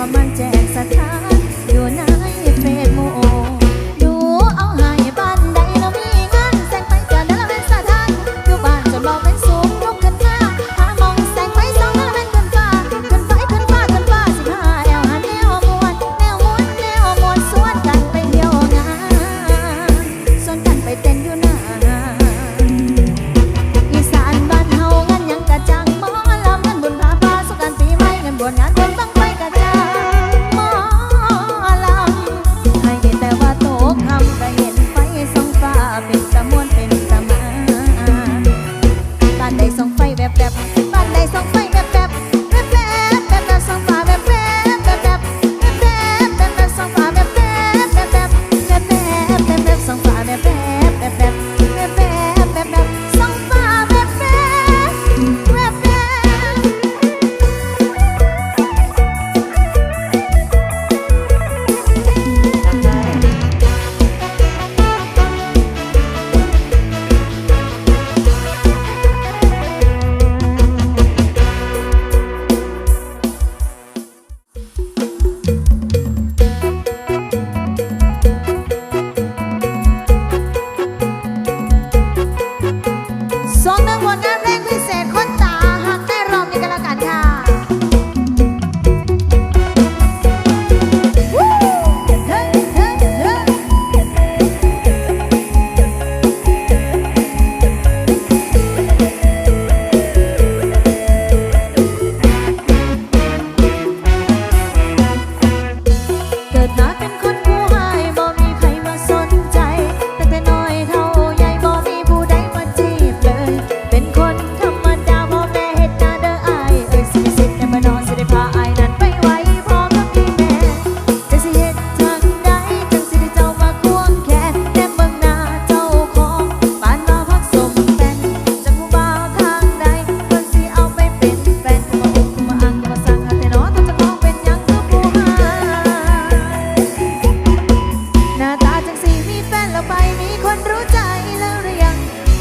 ความมั่นแจกศรัทธ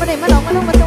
ได้มาลองมาลงมา